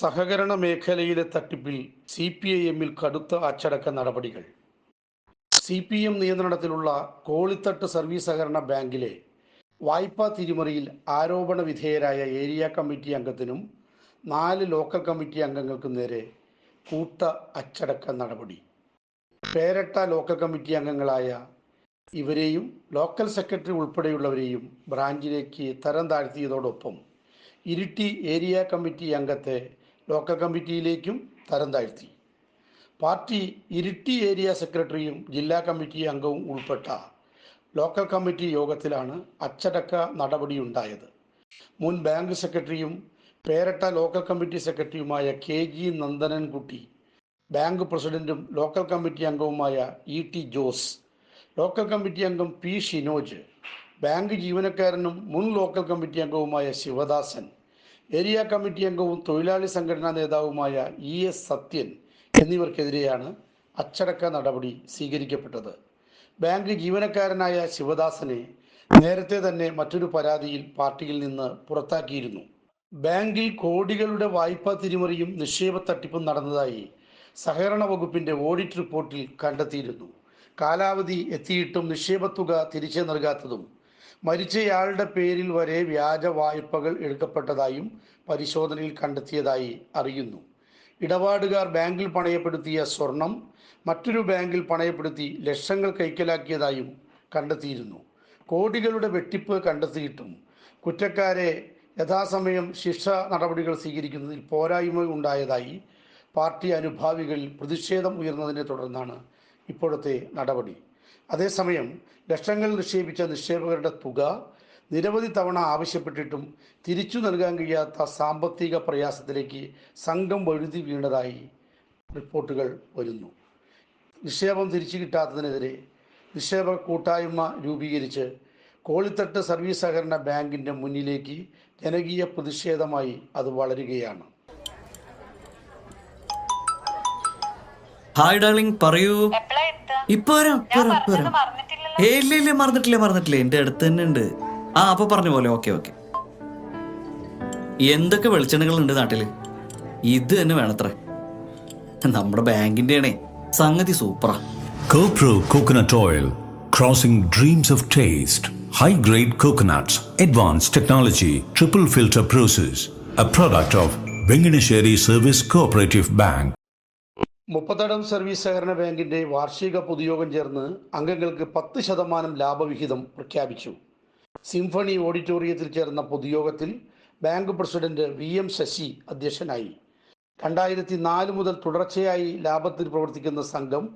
സഹകരണ മേഖലയിലെ തട്ടിപ്പിൽ സി പി ഐ എമ്മിൽ കടുത്ത അച്ചടക്ക നടപടികൾ. സി പി എം നിയന്ത്രണത്തിലുള്ള കോളിത്തട്ട് സർവീസ് സഹകരണ ബാങ്കിലെ വായ്പാ തിരിമറിയിൽ ആരോപണ വിധേയരായ ഏരിയ കമ്മിറ്റി അംഗത്തിനും നാല് ലോക്കൽ കമ്മിറ്റി അംഗങ്ങൾക്കും നേരെ കൂട്ട അച്ചടക്ക നടപടി. പേരട്ട ലോക്കൽ കമ്മിറ്റി അംഗങ്ങളായ ഇവരെയും ലോക്കൽ സെക്രട്ടറി ഉൾപ്പെടെയുള്ളവരെയും ബ്രാഞ്ചിലേക്ക് തരം താഴ്ത്തിയതോടൊപ്പം ഇരിട്ടി ഏരിയ കമ്മിറ്റി അംഗത്തെ ലോക്കൽ കമ്മിറ്റിയിലേക്കും തരം താഴ്ത്തി. പാർട്ടി ഇരിട്ടി ഏരിയ സെക്രട്ടറിയും ജില്ലാ കമ്മിറ്റി അംഗവും ഉൾപ്പെട്ട ലോക്കൽ കമ്മിറ്റി യോഗത്തിലാണ് അച്ചടക്ക നടപടിയുണ്ടായത്. മുൻ ബാങ്ക് സെക്രട്ടറിയും പേരട്ട ലോക്കൽ കമ്മിറ്റി സെക്രട്ടറിയുമായ കെ ജി നന്ദനൻകുട്ടി ബാങ്ക് പ്രസിഡന്റും ലോക്കൽ കമ്മിറ്റി അംഗവുമായ E T Jose local committee അംഗം പി ഷിനോജ് ബാങ്ക് ജീവനക്കാരനും മുൻ ലോക്കൽ കമ്മിറ്റി അംഗവുമായ ശിവദാസൻ ഏരിയ കമ്മിറ്റി അംഗവും തൊഴിലാളി സംഘടനാ നേതാവുമായ ഇ എസ് സത്യൻ എന്നിവർക്കെതിരെയാണ് അച്ചടക്ക നടപടി സ്വീകരിക്കപ്പെട്ടത്. ബാങ്ക് ജീവനക്കാരനായ ശിവദാസനെ നേരത്തെ തന്നെ മറ്റൊരു പരാതിയിൽ പാർട്ടിയിൽ നിന്ന് പുറത്താക്കിയിരുന്നു. ബാങ്കിൽ കോടികളുടെ വായ്പാ തിരിമറിയും നിക്ഷേപ തട്ടിപ്പും നടന്നതായി സഹകരണ വകുപ്പിന്റെ ഓഡിറ്റ് റിപ്പോർട്ടിൽ കണ്ടെത്തിയിരുന്നു. കാലാവധി എത്തിയിട്ടും നിക്ഷേപ തുക തിരിച്ചു നൽകാത്തതും മരിച്ചയാളുടെ പേരിൽ വരെ വ്യാജ വായ്പകൾ എടുക്കപ്പെട്ടതായും പരിശോധനയിൽ കണ്ടെത്തിയതായി അറിയുന്നു. ഇടപാടുകാർ ബാങ്കിൽ പണയപ്പെടുത്തിയ സ്വർണം മറ്റൊരു ബാങ്കിൽ പണയപ്പെടുത്തി ലക്ഷങ്ങൾ കൈക്കലാക്കിയതായും കണ്ടെത്തിയിരുന്നു. കോടികളുടെ വെട്ടിപ്പ് കണ്ടെത്തിയിട്ടും കുറ്റക്കാരെ യഥാസമയം ശിക്ഷ നടപടികൾ സ്വീകരിക്കുന്നതിൽ പോരായ്മ ഉണ്ടായതായി പാർട്ടി അനുഭാവികളിൽ പ്രതിഷേധം ഉയർന്നതിനെ തുടർന്നാണ് ഇപ്പോഴത്തെ നടപടി. അതേസമയം ലക്ഷങ്ങൾ നിക്ഷേപിച്ച നിക്ഷേപകരുടെ തുക നിരവധി തവണ ആവശ്യപ്പെട്ടിട്ടും തിരിച്ചു നൽകാൻ കഴിയാത്ത സാമ്പത്തിക പ്രയാസത്തിലേക്ക് സംഘം വഴുതി വീണതായി റിപ്പോർട്ടുകൾ വരുന്നു. നിക്ഷേപം തിരിച്ചു കിട്ടാത്തതിനെതിരെ നിക്ഷേപക കൂട്ടായ്മ രൂപീകരിച്ച് കോളിത്തട്ട് സർവീസ് സഹകരണ ബാങ്കിന്റെ മുന്നിലേക്ക് ജനകീയ പ്രതിഷേധമായി അത് വളരുകയാണ്. ഹായ് ഡാർലിംഗ് പറയൂ? ഇപ്പൊ വരാം ഇപ്പൊ ഞാൻ വരാം ഇപ്പൊ വരാം ഏ ഇല്ല ഇല്ല മറന്നിട്ടില്ല മറന്നിട്ടില്ല എന്റെ അടുത്ത് തന്നെ ഉണ്ട് ആ അപ്പൊ പറഞ്ഞ പോലെ ഓക്കെ ഓക്കെ എന്തൊക്കെ വെളിച്ചെണ്ണകൾ ഉണ്ട് നാട്ടിൽ ഇത് തന്നെ വേണത്ര നമ്മുടെ ബാങ്കിന്റെ ആണേ സംഗതി സൂപ്പറാ GoPro Coconut Oil, crossing dreams of taste. High grade coconuts, advanced technology, triple filter process. A product of Venganesheri Service Cooperative Bank. Muppathadam service സഹകരണ ബാങ്കിന്റെ വാർഷിക പൊതുയോഗം ചേർന്ന് അംഗങ്ങൾക്ക് പത്ത് ശതമാനം ലാഭവിഹിതം പ്രഖ്യാപിച്ചു. സിംഫണി ഓഡിറ്റോറിയത്തിൽ ചേർന്ന പൊതുയോഗത്തിൽ bank president V M Sasi അധ്യക്ഷനായി. രണ്ടായിരത്തി നാല് മുതൽ തുടർച്ചയായി ലാഭത്തിൽ പ്രവർത്തിക്കുന്ന സംഘം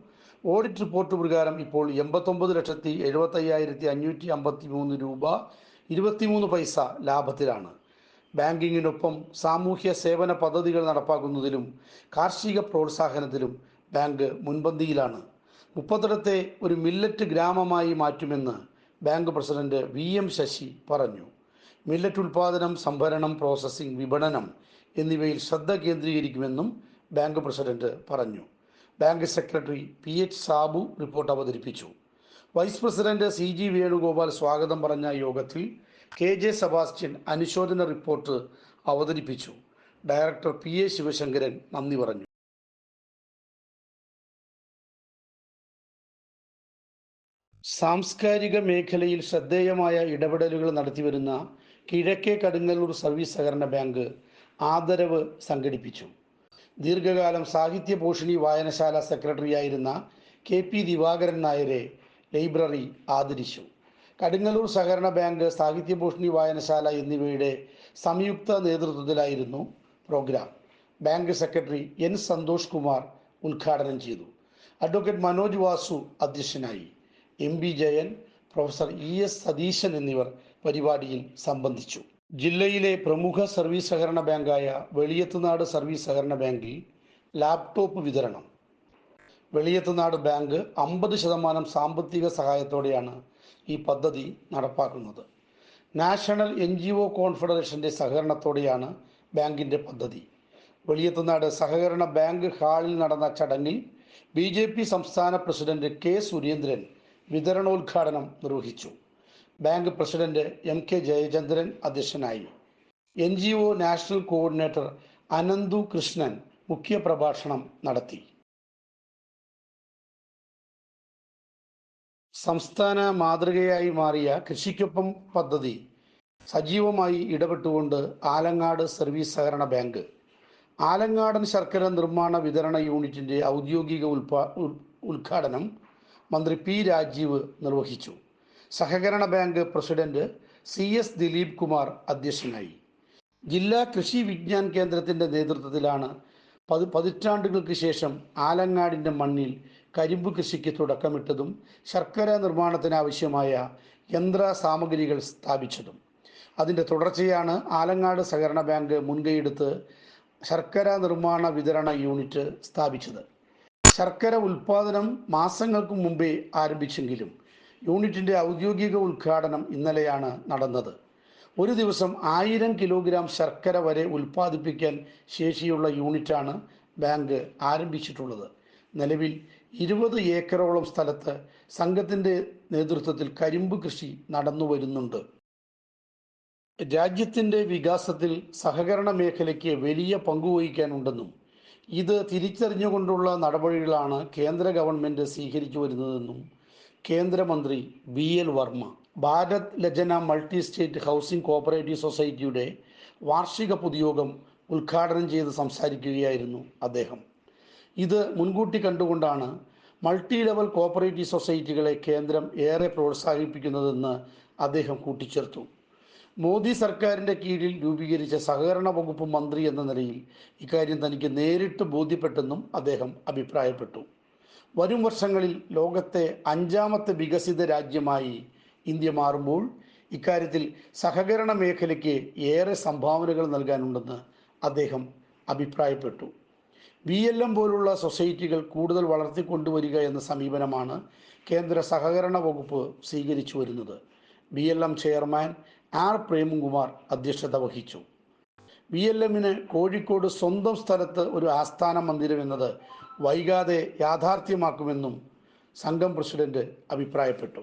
ഓഡിറ്റ് റിപ്പോർട്ട് പ്രകാരം ഇപ്പോൾ എൺപത്തൊമ്പത് ലക്ഷത്തി എഴുപത്തയ്യായിരത്തി അഞ്ഞൂറ്റി അമ്പത്തി മൂന്ന് രൂപ ഇരുപത്തിമൂന്ന് പൈസ ലാഭത്തിലാണ്. ബാങ്കിങ്ങിനൊപ്പം സാമൂഹ്യ സേവന പദ്ധതികൾ നടപ്പാക്കുന്നതിലും കാർഷിക പ്രോത്സാഹനത്തിലും ബാങ്ക് മുൻപന്തിയിലാണ്. മുപ്പത്തിടത്തെ ഒരു മില്ലറ്റ് ഗ്രാമമായി മാറ്റുമെന്ന് bank president V M Sasi പറഞ്ഞു. മില്ലറ്റ് ഉൽപാദനം സംഭരണം പ്രോസസ്സിംഗ് വിപണനം എന്നിവയിൽ ശ്രദ്ധ കേന്ദ്രീകരിക്കുമെന്നും ബാങ്ക് പ്രസിഡന്റ് പറഞ്ഞു. Bank secretary P H Sabu report അവതരിപ്പിച്ചു. Vice president C G Venugopal സ്വാഗതം പറഞ്ഞ യോഗത്തിൽ കെ ജെ സെബാസ്റ്റ്യൻ അനുശോചന റിപ്പോർട്ട് അവതരിപ്പിച്ചു. ഡയറക്ടർ പി എ ശിവശങ്കരൻ നന്ദി പറഞ്ഞു. സാംസ്കാരിക മേഖലയിൽ ശ്രദ്ധേയമായ ഇടപെടലുകൾ നടത്തിവരുന്ന കിഴക്കേ കടുങ്ങല്ലൂർ സർവീസ് സഹകരണ ബാങ്ക് ആദരവ് സംഘടിപ്പിച്ചു. ദീർഘകാലം സാഹിത്യ പോഷണി വായനശാല സെക്രട്ടറിയായിരുന്ന കെ പി ദിവാകരൻ നായരെ ലൈബ്രറി ആദരിച്ചു. കടുങ്ങല്ലൂർ സഹകരണ ബാങ്ക് സാഹിത്യഭൂഷണി വായനശാല എന്നിവയുടെ സംയുക്ത നേതൃത്വത്തിലായിരുന്നു programme. Bank secretary N Santhosh Kumar ഉദ്ഘാടനം ചെയ്തു. അഡ്വക്കേറ്റ് മനോജ് വാസു അധ്യക്ഷനായി. M B Jayan professor E S Satheesan എന്നിവർ പരിപാടിയിൽ സംബന്ധിച്ചു. ജില്ലയിലെ പ്രമുഖ സർവീസ് സഹകരണ ബാങ്കായ വെളിയത്തുനാട് സർവീസ് സഹകരണ ബാങ്കിൽ ലാപ്ടോപ്പ് വിതരണം. വെളിയത്തുനാട് ബാങ്ക് അമ്പത് ശതമാനം സാമ്പത്തിക സഹായത്തോടെയാണ് ഈ പദ്ധതി നടപ്പാക്കുന്നത്. നാഷണൽ എൻ ജി ഒ കോൺഫെഡറേഷന്റെ സഹകരണത്തോടെയാണ് ബാങ്കിന്റെ പദ്ധതി. വെളിയത്തുനാട് സഹകരണ ബാങ്ക് ഹാളിൽ നടന്ന ചടങ്ങിൽ ബി ജെ പി സംസ്ഥാന പ്രസിഡന്റ് കെ സുരേന്ദ്രൻ വിതരണോദ്ഘാടനം നിർവഹിച്ചു. Bank president M K Jayachandran അധ്യക്ഷനായി. N G O national coordinator Ananthu Krishnan മുഖ്യപ്രഭാഷണം നടത്തി. സംസ്ഥാന മാതൃകയായി മാറിയ കൃഷിക്കൊപ്പം പദ്ധതി സജീവമായി ഇടപെട്ടുകൊണ്ട് ആലങ്ങാട് സർവീസ് സഹകരണ ബാങ്ക് ആലങ്ങാടൻ ശർക്കര നിർമ്മാണ വിതരണ യൂണിറ്റിന്റെ ഔദ്യോഗിക ഉൽപാ ഉദ്ഘാടനം മന്ത്രി പി രാജീവ് നിർവഹിച്ചു. സഹകരണ bank president C S Dileep Kumar അധ്യക്ഷനായി. ജില്ലാ കൃഷി വിജ്ഞാൻ കേന്ദ്രത്തിന്റെ നേതൃത്വത്തിലാണ് പതി പതിറ്റാണ്ടുകൾക്ക് ശേഷം ആലങ്ങാടിന്റെ മണ്ണിൽ കരിമ്പ് കൃഷിക്ക് തുടക്കമിട്ടതും ശർക്കര നിർമ്മാണത്തിനാവശ്യമായ യന്ത്ര സാമഗ്രികൾ സ്ഥാപിച്ചതും. അതിന്റെ തുടർച്ചയാണ് ആലങ്ങാട് സഹകരണ ബാങ്ക് മുൻകൈയെടുത്ത് ശർക്കര നിർമ്മാണ വിതരണ യൂണിറ്റ് സ്ഥാപിച്ചത്. ശർക്കര ഉൽപാദനം മാസങ്ങൾക്ക് മുമ്പേ ആരംഭിച്ചെങ്കിലും യൂണിറ്റിന്റെ ഔദ്യോഗിക ഉദ്ഘാടനം ഇന്നലെയാണ് നടന്നത്. ഒരു ദിവസം ആയിരം കിലോഗ്രാം ശർക്കര വരെ ഉൽപ്പാദിപ്പിക്കാൻ ശേഷിയുള്ള യൂണിറ്റാണ് ബാങ്ക് ആരംഭിച്ചിട്ടുള്ളത്. നിലവിൽ ഇരുപത് ഏക്കറോളം സ്ഥലത്ത് സംഘത്തിന്റെ നേതൃത്വത്തിൽ കരിമ്പ് കൃഷി നടന്നു വരുന്നുണ്ട്. രാജ്യത്തിന്റെ വികാസത്തിൽ സഹകരണ മേഖലയ്ക്ക് വലിയ പങ്കുവഹിക്കാനുണ്ടെന്നും ഇത് തിരിച്ചറിഞ്ഞുകൊണ്ടുള്ള നടപടികളാണ് കേന്ദ്ര ഗവൺമെന്റ് സ്വീകരിച്ചു വരുന്നതെന്നും കേന്ദ്രമന്ത്രി ബി എൽ. വർമ്മ ഭാരത് ലജന മൾട്ടി സ്റ്റേറ്റ് ഹൗസിംഗ് കോപ്പറേറ്റീവ് സൊസൈറ്റിയുടെ വാർഷിക പൊതുയോഗം ഉദ്ഘാടനം ചെയ്ത് സംസാരിക്കുകയായിരുന്നു അദ്ദേഹം. ഇത് മുൻകൂട്ടി കണ്ടുകൊണ്ടാണ് മൾട്ടി ലെവൽ കോപ്പറേറ്റീവ് സൊസൈറ്റികളെ കേന്ദ്രം ഏറെ പ്രോത്സാഹിപ്പിക്കുന്നതെന്ന് അദ്ദേഹം കൂട്ടിച്ചേർത്തു. മോദി സർക്കാരിന്റെ കീഴിൽ രൂപീകരിച്ച സഹകരണ വകുപ്പ് മന്ത്രി എന്ന നിലയിൽ ഇക്കാര്യം തനിക്ക് നേരിട്ട് ബോധ്യപ്പെട്ടെന്നും അദ്ദേഹം അഭിപ്രായപ്പെട്ടു. വരും വർഷങ്ങളിൽ ലോകത്തെ അഞ്ചാമത്തെ വികസിത രാജ്യമായി ഇന്ത്യ മാറുമ്പോൾ ഇക്കാര്യത്തിൽ സഹകരണ മേഖലയ്ക്ക് ഏറെ സംഭാവനകൾ നൽകാനുണ്ടെന്ന് അദ്ദേഹം അഭിപ്രായപ്പെട്ടു. ബി എൽ എം പോലുള്ള സൊസൈറ്റികൾ കൂടുതൽ വളർത്തിക്കൊണ്ടുവരിക എന്ന സമീപനമാണ് കേന്ദ്ര സഹകരണ വകുപ്പ് സ്വീകരിച്ചു വരുന്നത്. B L M chairman R Premkumar അധ്യക്ഷത വഹിച്ചു. ബി എൽ എമ്മിന് കോഴിക്കോട് സ്വന്തം സ്ഥലത്ത് ഒരു ആസ്ഥാന മന്ദിരം എന്നത് വൈകാതെ യാഥാർത്ഥ്യമാക്കുമെന്നും സംഘം പ്രസിഡന്റ് അഭിപ്രായപ്പെട്ടു.